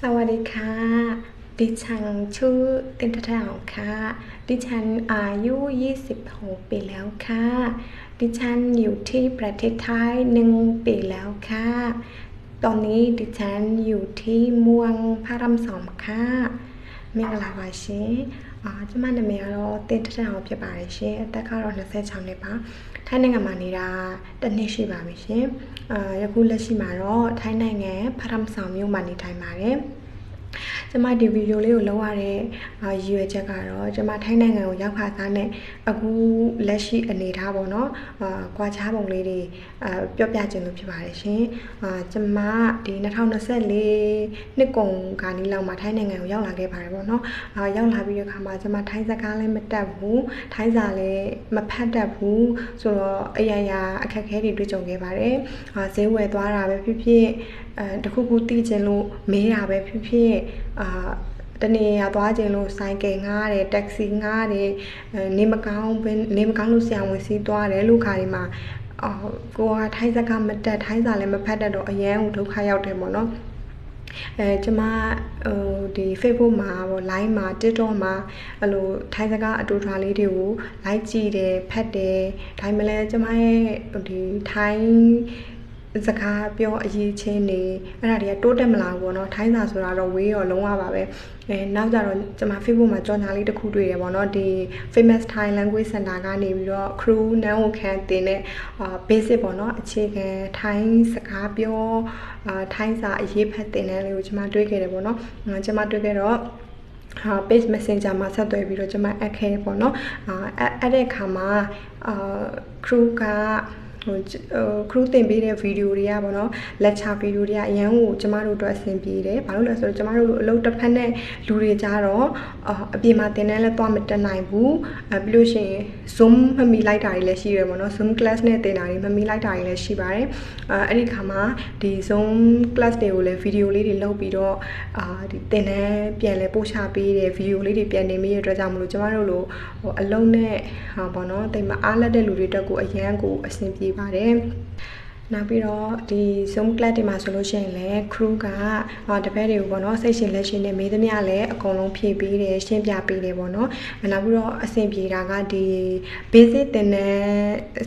สวัสดีค่ะ ดิฉันชื่อตินทถาวค่ะ ดิฉันอายุ 26 ปีแล้วค่ะ ดิฉันอยู่ที่ประเทศไทยหนึ่งปีแล้วค่ะ ตอนนี้ดิฉันอยู่ที่มืองพระรามสองค่ะเมกลาวาชี အာကျမနာမည်ကတော့တင်ထထအောင်ဖြစ်ပါတယ်ရှင်။အသက်ကတော့26နှစ်ပါ။ထိုင်းနိုင်ငံမှာနေတာတစ်နှစ်ရှိပါပြီရှင်။အာယခုလက်ရှိမှာတော့ထိုင်းနိုင်ငံဖရမ်ဆောင်မြို့မှာနေထိုင်ပါတယ်။ ကျမဒီဗီဒီယိုလေးကိုလုပ်ရတဲ့ရည်ရွယ်ချက်ကတော့ကျမထိုင်းနိုင်ငံကိုရောက်ခါသားနဲ့အခုလက်ရှိအနေအထားပေါ့နော်အာကွာခြားပုံလေးတွေအာပြောပြခြင်းလို့ဖြစ်ပါတယ်ရှင်အာကျမဒီ2024နှစ်ကုန်ခါနီးလောက်မှာထိုင်းနိုင်ငံကိုရောက်လာခဲ့ပါတယ်ပေါ့နော်အာရောက်လာပြီးတဲ့အခါမှာကျမထိုင်းစကားလည်းမတတ်ဘူးထိုင်းစာလည်းမဖတ်တတ်ဘူးဆိုတော့အရာရာအခက်အခဲတွေတွေ့ကြုံခဲ့ပါတယ်အာဈေးဝယ်သွားတာပဲဖြစ်ဖြစ်အဲတခုခုသိချင်လို့မေးတာပဲဖြစ်ဖြစ်အာတနေရသွားခြင်းလို့ဆိုင်ကယ်ငှားတယ်တက္ကစီငှားတယ်နေမကောင်းဘဲနေမကောင်းလို့ဆရာဝန်စီးသွားတယ်လို့ခါဒီမှာအော်ကိုကထိုင်းစကားမတက်ထိုင်းစာလည်းမဖတ်တတ်တော့အရန်ကိုဒုက္ခရောက်တယ်ပေါ့နော်အဲကျမဟိုဒီ Facebook မှာပေါ့ line မှာ TikTok မှာအဲ့လိုထိုင်းစကားအတူထွားလေးတွေကို like ကြည့်တယ်ဖတ်တယ်ဒါမှမလဲကျမရဲ့ဒီထိုင်း စကားပြောအရေးချင်းနေအဲ့ဒါတွေကတိုးတက်မလာဘူးပေါ့နော်ထိုင်းစာဆိုတာတော့ဝေးရောလုံးဝပါပဲအဲနောက်ကြတော့ကျွန်မ Facebook မှာကြော်ညာလေးတစ်ခုတွေ့ရပေါ့နော်ဒီ famous Thai language center ကနေပြီးတော့ crew နန်းကိုခံတင်တဲ့အာ basic ပေါ့နော်အခြေခံထိုင်းစကားပြောအာထိုင်းစာအရေးဖတ်တင်တဲ့လေးကိုကျွန်မတွေ့ခဲ့တယ်ပေါ့နော်ကျွန်မတွေ့ခဲ့တော့ဟာ page messenger မှာဆက်သွယ်ပြီးတော့ကျွန်မအပ်ခဲ့ပေါ့နော်အာအဲ့တဲ့အခါမှာအာ crew က ဟိုခရူးတင်ပေးတဲ့ဗီဒီယိုတွေကပေါ့နော်လက်ချဗီဒီယိုတွေကအရန်ကိုကျမတို့အတွက်အဆင်ပြေတယ်ဘာလို့လဲဆိုတော့ကျမတို့အလုပ်တစ်ဖက်နဲ့လူတွေကြတော့အပြင်မှာတင်တဲ့လဲသွားမတက်နိုင်ဘူးအဲပြီးလို့ရှိရင် Zoom မမီလိုက်တာတွေလည်းရှိတယ်ပေါ့နော် Zoom class နဲ့တင်တာတွေမမီလိုက်တာတွေလည်းရှိပါတယ်အဲအဲ့ဒီခါမှာဒီ Zoom class တွေကိုလည်းဗီဒီယိုလေးတွေလုပ်ပြီးတော့အာဒီတင်တဲ့ပြန်လဲပို့ချပေးတဲ့ဗီဒီယိုလေးတွေပြန်နေမိရတဲ့အတွက်ကြောင့်မလို့ကျမတို့လိုဟိုအလုံးနဲ့ဟာပေါ့နော်တိတ်မအားလက်တဲ့လူတွေတက်ကိုအရန်ကိုအဆင်ပြေပါတယ် နောက်ပြီးတော့ဒီ Zoom class တွေမှာဆိုလို့ရှိရင်လည်း crew ကတပည့်တွေကိုပေါ့နော်စိတ်ရှင်လက်ရှင်နဲ့မေးသမျှလည်းအကုန်လုံးဖြည့်ပေးတယ်ရှင်းပြပေးတယ်ပေါ့နော်နောက်ပြီးတော့အဆင်ပြေတာကဒီ basic တင်တဲ့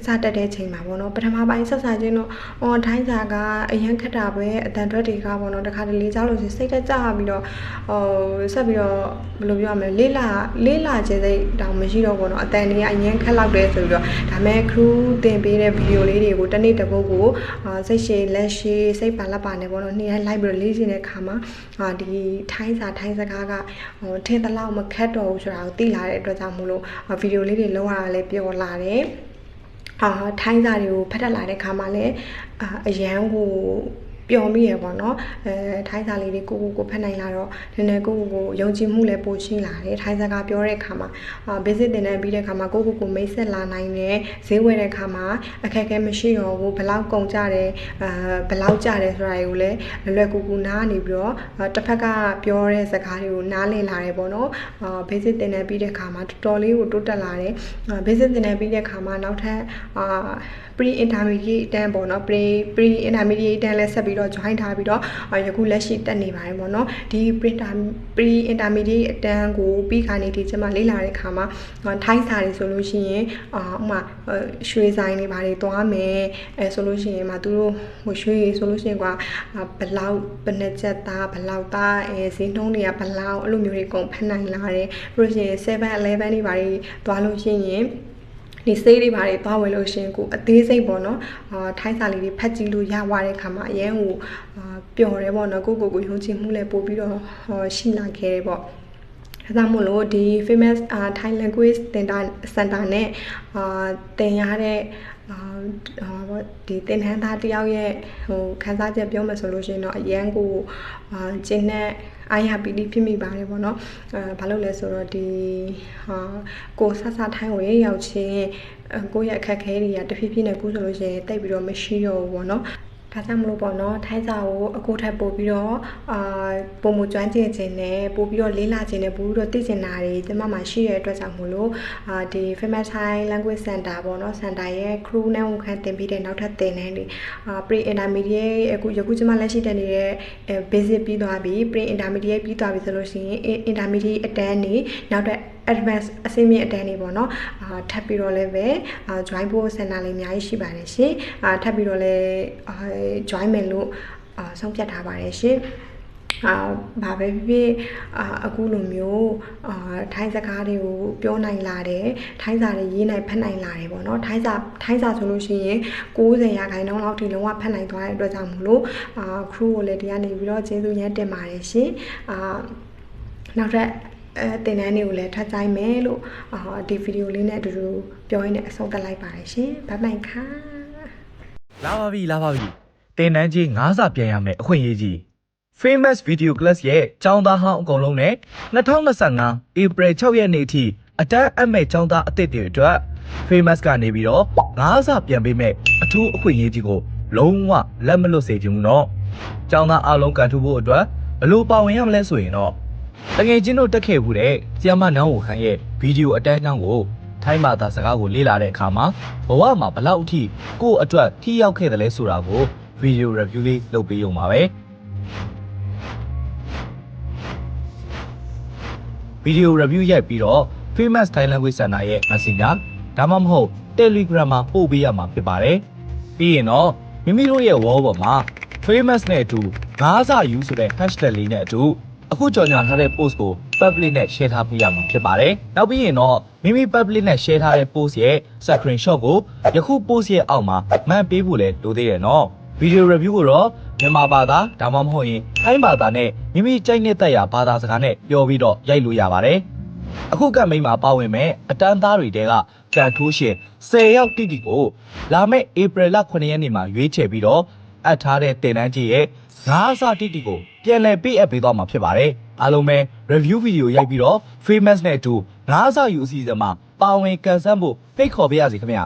စတက်တဲ့ချိန်မှာပေါ့နော်ပထမပိုင်းဆက်စားခြင်းတော့အော်ထိုင်းစာကအရန်ခက်တာပဲအတန်တွက်တွေကပေါ့နော်တခါတလေကြောက်လို့စိတ်တက်ကြပြီးတော့ဟိုဆက်ပြီးတော့ဘယ်လိုပြောရမလဲလေးလာလေးလာခြင်းစိတ်တောင်မရှိတော့ပေါ့နော်အတန်တွေကအရန်ခက်လောက်တယ်ဆိုပြီးတော့ဒါမဲ့ crew တင်ပေးတဲ့ဗီဒီယိုလေးတွေကိုတစ်နေ့တစ်ပုတ်ကိုအာစိတ်ရှည်လက်ရှည်စိတ်ပါလက်ပါနဲ့ပေါ့နော်နေ့တိုင်းလိုက်ပြီးတော့လေးချင်တဲ့ခါမှာအာဒီထိုင်းစာထိုင်းစကားကဟိုထင်သလောက်မခက်တော့ဘူးဆိုတာကိုသိလာတဲ့အတွက်ကြောင့်မို့လို့ဗီဒီယိုလေးတွေလောက်ရတာလည်းပျော်လာတယ်အာထိုင်းစာတွေကိုဖတ်တတ်လာတဲ့ခါမှာလည်းအာအရန်ကို ပျော်မိရပေါ့နော်အဲထိုင်းစာလေးတွေကိုကိုကိုဖတ်နိုင်လာတော့နည်းနည်းကိုကိုကိုယုံကြည်မှုလည်းပိုရှိလာတယ်ထိုင်းစကားပြောတဲ့အခါမှာအာ basic သင်တန်းပြီးတဲ့အခါမှာကိုကိုကိုမိတ်ဆက်လာနိုင်တယ်ဈေးဝယ်တဲ့အခါမှာအခက်အခဲမရှိတော့ဘူးဘလောက်ကုန်ကြတယ်အာဘလောက်ကြတယ်ဆိုတာတွေကိုလည်းလွယ်လွယ်ကူကူနားနေပြီးတော့တစ်ဖက်ကပြောတဲ့စကားတွေကိုနားလည်လာတယ်ပေါ့နော်အာ basic သင်တန်းပြီးတဲ့အခါမှာတော်တော်လေးကိုတိုးတက်လာတယ်အာ basic သင်တန်းပြီးတဲ့အခါမှာနောက်ထပ်အာ pre intermediate တန်းပေါ့နော် pre pre intermediate တန်းလည်းဆက်ပြီးတော့ join ထားပြီးတော့ယခုလက်ရှိတက်နေပါတယ်ပေါ့နော်ဒီ pre pre intermediate အတန်းကိုပြီးခါနေဒီကျမလေ့လာတဲ့ခါမှာထိုင်းစာတွေဆိုလို့ရှိရင်အာဥမာရွှေဆိုင်တွေဘာတွေသွားမယ်အဲဆိုလို့ရှိရင်မှာသူတို့ဟိုရွှေဆိုလို့ရှိရင်ကဘလောက်ဘယ်နှချက်သားဘလောက်သားအဲဈေးနှုန်းတွေကဘလောက်အဲ့လိုမျိုးတွေကုန်ဖက်နိုင်လာတယ်ပြီးလို့ရှိရင်7 11တွေဘာတွေသွားလို့ရှိရင် ဒီဆေးတွေဘာတွေသွားဝယ်လို့ရှင်ကိုအသေးစိတ်ပေါ့နော်အာထိုင်းစာလေးတွေဖတ်ကြည့်လို့ရသွားတဲ့ခါမှာအရင်ကိုအာပျော်တယ်ပေါ့နော်ကိုကိုကိုယုံကြည်မှုလည်းပို့ပြီးတော့ဟောရှိလာခဲ့တယ်ပေါ့ဒါကြောင့်မို့လို့ဒီ famous uh, Thai language center center နဲ့အာတင်ရတဲ့ အာဟောဒီတင်ဟန်းသားတယောက်ရဲ့ဟိုခန်းစားချက်ပြောမှဆိုလို့ရှိရင်တော့အရန်ကိုအာကျင်းနဲ့အားရပီတိဖြစ်မိပါတယ်ပေါ့နော်အဲဘာလို့လဲဆိုတော့ဒီဟာကိုဆဆထိုင်းကိုရောက်ချင်းကိုရဲ့အခက်ခဲတွေကတဖြည်းဖြည်းနဲ့ကိုဆိုလို့ရှိရင်တိတ်ပြီးတော့မရှိတော့ဘူးပေါ့နော် ဒါကြောင့်မလို့ပေါ့နော်ထိုင်းစာကိုအခုထပ်ပို့ပြီးတော့အာပုံမကျွမ်းကျင်ခြင်းနဲ့ပို့ပြီးတော့လေးလာခြင်းနဲ့ပို့ပြီးတော့သိကျင်တာတွေကျမမှာရှိရတဲ့အတွက်ကြောင့်မို့လို့အာဒီ Famous Thai Language Center ပေါ့နော် Center ရဲ့ crew နဲ့ဝန်ခံတင်ပြီးတဲ့နောက်ထပ်သင်တန်းတွေအာ pre intermediate အခုယခုကျမလက်ရှိတက်နေတဲ့အဲ basic ပြီးသွားပြီ pre intermediate ပြီးသွားပြီဆိုလို့ရှိရင် intermediate အတန်းနေနောက်ထပ် advance အဆင့်မြင့်အတန်းတွေပေါ့နော်အာထပ်ပြီးတော့လည်းပဲအာ join ဖို့ center လေးအများကြီးရှိပါတယ်ရှင်အာထပ်ပြီးတော့လည်းအာ join မယ်လို့အာဆုံးဖြတ်ထားပါတယ်ရှင်အာဘာပဲဖြစ်ဖြစ်အာအခုလိုမျိုးအာထိုင်းစကားတွေကိုပြောနိုင်လာတယ်ထိုင်းစာတွေရေးနိုင်ဖတ်နိုင်လာတယ်ပေါ့နော်ထိုင်းစာထိုင်းစာဆိုလို့ရှိရင်90ရာခိုင်နှုန်းလောက်ထိလုံးဝဖတ်နိုင်သွားတဲ့အတွက်ကြောင့်မို့လို့အာ crew ကိုလည်းတရားနေပြီးတော့ကျေးဇူးရမ်းတင်ပါတယ်ရှင်အာနောက်ထပ် အဲတင်တန်းတွေကိုလည်းထပ်ကြိုင်းမယ်လို့အာဒီဗီဒီယိုလေးနဲ့အတူတူပြောရင်းနဲ့အဆုံးသတ်လိုက်ပါတယ်ရှင်ဘိုင်ဘိုင်ခါ လာပါပြီလာပါပြီတင်တန်းကြီးငါးစာပြန်ရမယ်အခွင့်အရေးကြီး Famous Video Class ရဲ့ចောင်းသားဟောင်းအကုန်လုံးနဲ့2025 April 6ရက်နေ့အထိအတန်းအမဲ့ចောင်းသားအသစ်တွေအတွက် Famous ကနေပြီးတော့ငါးစာပြန်ပေးမဲ့အထူးအခွင့်အရေးကြီးကိုလုံးဝလက်မလွတ်စေချင်ဘူးเนาะចောင်းသားအားလုံးကန်ထူဖို့အတွက်ဘယ်လို့ပါဝင်ရမလဲဆိုရင်တော့ တကယ်ချင်းတို့တက်ခဲ့ဘူးတဲ့ဆီယမနောင်းဝခန်းရဲ့ဗီဒီယိုအတန်းချောင်းကိုထိုင်းဘာသာစကားကိုလေ့လာတဲ့အခါမှာဘဝမှာဘယ်လောက်အထိကိုယ့်အတွက်ထိရောက်ခဲ့တယ်လဲဆိုတာကိုဗီဒီယို review လေးလုပ်ပေးရုံပါပဲဗီဒီယို review ရိုက်ပြီးတော့ Famous Thai Language Center ရဲ့ Messenger ဒါမှမဟုတ် Telegram မှာပို့ပေးရမှာဖြစ်ပါတယ်ပြီးရင်တော့မိမိတို့ရဲ့ wall ပေါ်မှာ famous နဲ့အတူငါးစာယူဆိုတဲ့ hashtag လေးနဲ့အတူ အခုကြော်ညာထားတဲ့ post ကို public နဲ့ share ထားပေးရမှာဖြစ်ပါတယ်။နောက်ပြီးရင်တော့မိမိ public နဲ့ share ထားတဲ့ post ရဲ့ screenshot ကိုယခု post ရဲ့အောက်မှာမှန်ပေးဖို့လည်းလိုသေးတယ်နော်။ video review ကိုတော့မြန်မာဘာသာဒါမှမဟုတ်ရင်ထိုင်းဘာသာနဲ့မိမိကြိုက်တဲ့ရာဘာသာစကားနဲ့ပြောပြီးတော့ရိုက်လို့ရပါတယ်။အခုကမိန်းမှာပါဝင်မဲ့အတန်းသားတွေတဲကကန်ထိုးရှင်10ရောက်တိတိကိုလာမယ့်ဧပြီလ9ရက်နေ့မှာရွေးချယ်ပြီးတော့ အပ်ထားတဲ့တင်တန်းကြီးရဲ့ငါးစတိတိကိုပြန်လည်ပေးအပ်ပေးသွားမှာဖြစ်ပါတယ်အားလုံးပဲ review video ရိုက်ပြီးတော့ famous နဲ့အတူငါးစယူအစီအစဉ်မှာပါဝင်ကန်ဆန်းဖို့ဖိတ်ခေါ်ပေးရစီခင်ဗျာ